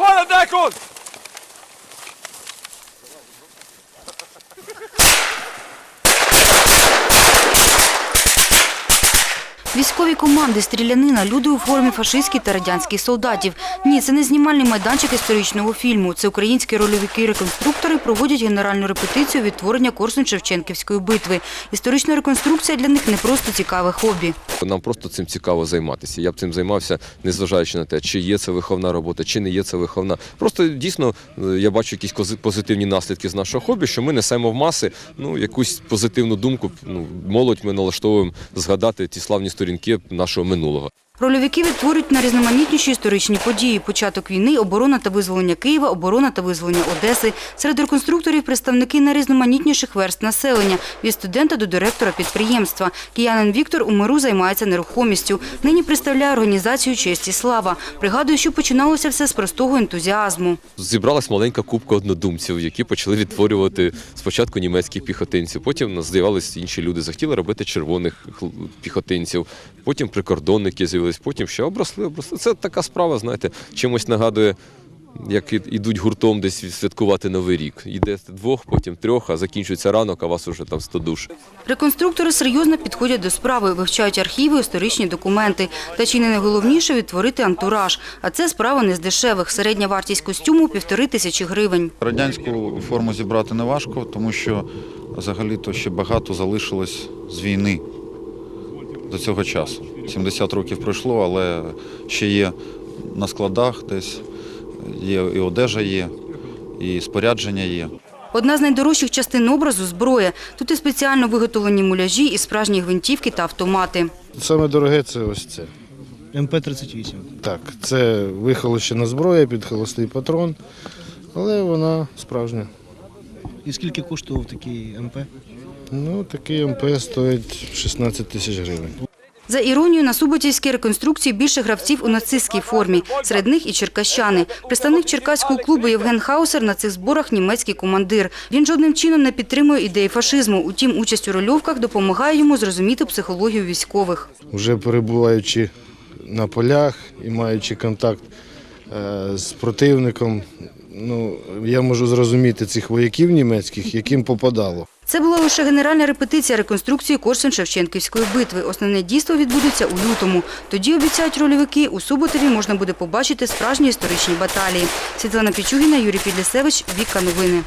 Fala, Declan! Військові команди, стрілянина, люди у формі фашистських та радянських солдатів. Ні, це не знімальний майданчик історичного фільму. Це українські рольовики-реконструктори проводять генеральну репетицію відтворення Корсун-Шевченківської битви. Історична реконструкція для них не просто цікаве хобі. Нам просто цим цікаво займатися. Я б цим займався, незважаючи на те, чи є це виховна робота, чи не є це виховна. Просто дійсно е, я бачу якісь позитивні наслідки з нашого хобі, що ми несемо в маси ну, якусь позитивну думку. Ну, молодь ми налаштовуємо згадати ті славні сторінки нашого минулого. Рольовики відтворюють на різноманітніші історичні події. Початок війни, оборона та визволення Києва, оборона та визволення Одеси. Серед реконструкторів представники найрізноманітніших верст населення – від студента до директора підприємства. Киянин Віктор у миру займається нерухомістю. Нині представляє організацію «Честь і слава». Пригадує, що починалося все з простого ентузіазму. Зібралась маленька кубка однодумців, які почали відтворювати спочатку німецьких піхотинців, потім нас з'явилися інші люди, захотіли робити червоних піхотинців, потім прикордонники з'явились, потім ще обросли, обросли. Це така справа, знаєте, чимось нагадує. Як ідуть гуртом десь святкувати Новий рік. Йде двох, потім трьох, а закінчується ранок, а вас уже там 100 душ. Реконструктори серйозно підходять до справи, вивчають архіви, історичні документи. Та чи не найголовніше відтворити антураж. А це справа не з дешевих. Середня вартість костюму – півтори тисячі гривень. Радянську форму зібрати не важко, тому що взагалі-то ще багато залишилось з війни до цього часу. 70 років пройшло, але ще є на складах десь, є і одежа є, і спорядження є. Одна з найдорожчих частин образу – зброя. Тут і спеціально виготовлені муляжі, і справжні гвинтівки та автомати. Саме дороге це ось це. МП-38. Так, це вихолощена зброя під холостий патрон, але вона справжня. І скільки коштував такий МП? Ну, такий МП стоїть 16 тисяч гривень. За іронією, на Суботівській реконструкції більше гравців у нацистській формі. Серед них і черкащани. Представник черкаського клубу Євген Хаусер на цих зборах німецький командир. Він жодним чином не підтримує ідеї фашизму. Утім, участь у рольовках допомагає йому зрозуміти психологію військових. Вже перебуваючи на полях і маючи контакт е, з противником, ну, я можу зрозуміти цих вояків німецьких, яким попадало. Це була лише генеральна репетиція реконструкції Корсун-Шевченківської битви. Основне дійство відбудеться у лютому. Тоді, обіцяють рольовики, у Суботові можна буде побачити справжні історичні баталії. Світлана Пічугіна, Юрій Підлісевич, Віка Новини.